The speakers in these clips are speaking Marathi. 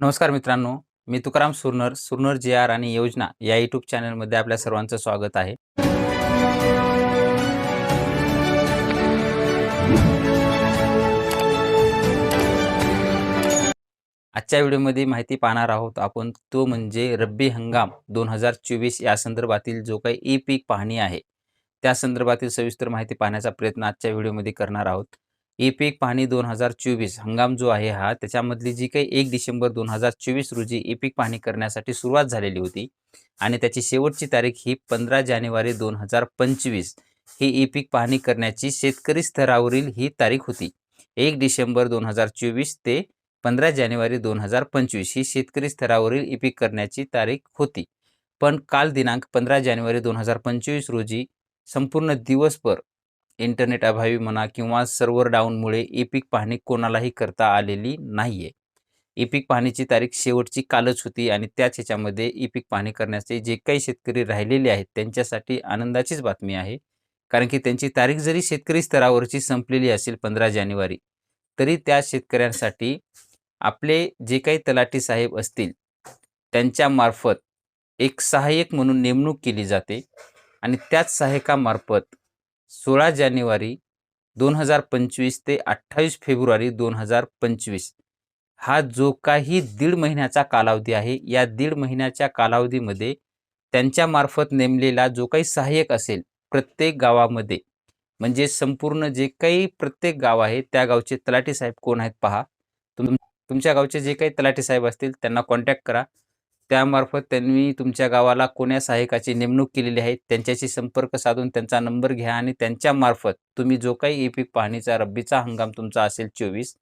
नमस्कार मित्रांनो मी तुकाराम सुरनर सुरनर जे आर आणि योजना या यूट्यूब चॅनलमध्ये आपल्या सर्वांचं स्वागत आहे. आजच्या व्हिडिओमध्ये माहिती पाहणार आहोत आपण तो म्हणजे रब्बी हंगाम दोन हजार चोवीस या संदर्भातील जो काही ई पीक पाहणी आहे. त्या संदर्भातील सविस्तर माहिती पाहण्याचा प्रयत्न आजच्या व्हिडिओमध्ये करणार आहोत. ई पीक पाहणी दोन हजार चोवीस हंगाम जो आहे हा त्याच्यामधली जी काही एक डिसेंबर दोन हजार चोवीस रोजी ई पीक पाहणी करण्यासाठी सुरुवात झालेली होती. आणि त्याची शेवटची तारीख ही पंधरा जानेवारी दोन हजार पंचवीस. ही ई पीक पाहणी करण्याची शेतकरी स्तरावरील ही तारीख होती. एक डिसेंबर दोन हजार चोवीस ते पंधरा जानेवारी दोन हजार पंचवीस ही शेतकरी स्तरावरील ई पीक करण्याची तारीख होती. पण काल दिनांक पंधरा जानेवारी दोन हजार पंचवीस रोजी संपूर्ण दिवसभर इंटरनेट अभावी म्हणा किंवा सर्व्हर डाऊनमुळे ई पाहणी कोणालाही करता आलेली नाही आहे ई पाहणीची तारीख शेवटची कालच होती आणि त्याच ह्याच्यामध्ये ई पाहणी करण्याचे जे काही शेतकरी राहिलेले आहेत त्यांच्यासाठी आनंदाचीच बातमी आहे. कारण की त्यांची तारीख जरी शेतकरी स्तरावरची संपलेली असेल पंधरा जानेवारी तरी त्या शेतकऱ्यांसाठी आपले जे काही तलाठी साहेब असतील त्यांच्यामार्फत एक सहाय्यक म्हणून नेमणूक केली जाते आणि त्याच सहाय्यकामार्फत सोळा जानेवारी दोन हजार पंचवीस ते अठ्ठावीस फेब्रुवारी दोन हजार पंचवीस. हा जो काही दीड महिन्याचा कालावधी आहे या दीड महिन्याच्या कालावधीमध्ये त्यांच्यामार्फत नेमलेला जो काही सहाय्यक असेल प्रत्येक गावामध्ये म्हणजे संपूर्ण जे काही प्रत्येक गाव आहे त्या गावचे तलाठी साहेब कोण आहेत पहा. तुम तुमच्या गावचे जे काही तलाठी साहेब असतील त्यांना कॉन्टॅक्ट करा. त्यामार्फत त्यांनी तुमच्या गावाला कोण्या सहाय्यकाची नेमणूक केलेली आहे त्यांच्याशी संपर्क साधून त्यांचा नंबर घ्या आणि त्यांच्यामार्फत तुम्ही जो काही ई पीक पाहणीचा रब्बीचा हंगाम तुमचा असेल चोवीस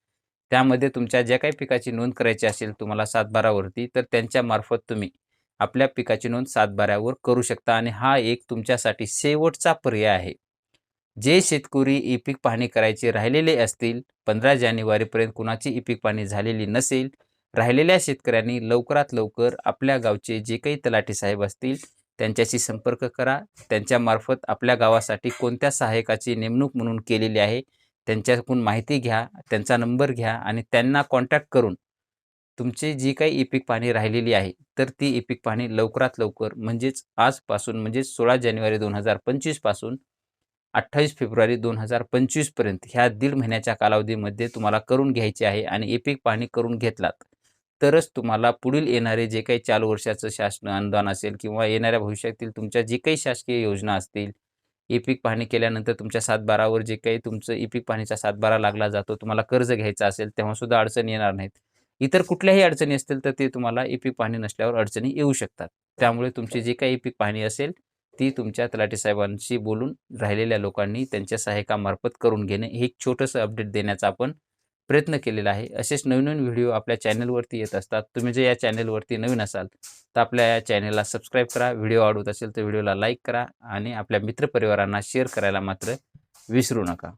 त्यामध्ये तुमच्या ज्या काही पिकाची नोंद करायची असेल तुम्हाला सातबारावरती तर त्यांच्यामार्फत तुम्ही आपल्या पिकाची नोंद सातबाऱ्यावर करू शकता आणि हा एक तुमच्यासाठी शेवटचा पर्याय आहे. जे शेतकरी ई पीक पाहणी करायचे राहिलेले असतील पंधरा जानेवारीपर्यंत कुणाची ई पीक पाहणी झालेली नसेल राहिलेल्या शेतकऱ्यांनी लवकरात लवकर आपल्या गावचे जे काही तलाठी साहेब असतील त्यांच्याशी संपर्क करा. त्यांच्यामार्फत आपल्या गावासाठी कोणत्या सहाय्यकाची नेमणूक म्हणून केलेली आहे त्यांच्याकडून माहिती घ्या त्यांचा नंबर घ्या आणि त्यांना कॉन्टॅक्ट करून तुमची जी काही ई पाहणी राहिलेली आहे तर ती ई पाहणी लवकरात लवकर म्हणजेच आजपासून म्हणजेच सोळा जानेवारी दोन हजार पंचवीसपासून अठ्ठावीस फेब्रुवारी दोन हजार पंचवीसपर्यंत ह्या दीड महिन्याच्या कालावधीमध्ये तुम्हाला करून घ्यायची आहे आणि ई पाहणी करून घेतलात. तरच तुम्हाला पुढील येणारे जे काही चालू वर्षाचं शासन अनुदान असेल किंवा येणाऱ्या भविष्यातील तुमच्या जे काही शासकीय योजना असतील ई पीक पाहणी केल्यानंतर तुमच्या सातबारावर जे काही तुमचं ई पीक पाहणीचा सातबारा लागला जातो तुम्हाला कर्ज घ्यायचं असेल तेव्हा सुद्धा अडचणी येणार नाहीत. इतर कुठल्याही अडचणी असतील तर ते तुम्हाला ई पीक पाहणी नसल्यावर अडचणी येऊ शकतात. त्यामुळे तुमची जी काही ई पीक पाहणी असेल ती तुमच्या तलाठी साहेबांशी बोलून राहिलेल्या लोकांनी त्यांच्या सहाय्यकामार्फत करून घेणे हे एक छोटंसं अपडेट देण्याचा आपण प्रयत्न केलेला आहे. असेच नवीन नवीन व्हिडिओ आपल्या चॅनलवरती येत असतात. तुम्ही जर या चॅनलवरती नवीन असाल तर आपल्या या चॅनलला सबस्क्राईब करा. व्हिडिओ आवडत असेल तर व्हिडिओला लाईक करा आणि आपल्या मित्रपरिवारांना शेअर करायला मात्र विसरू नका.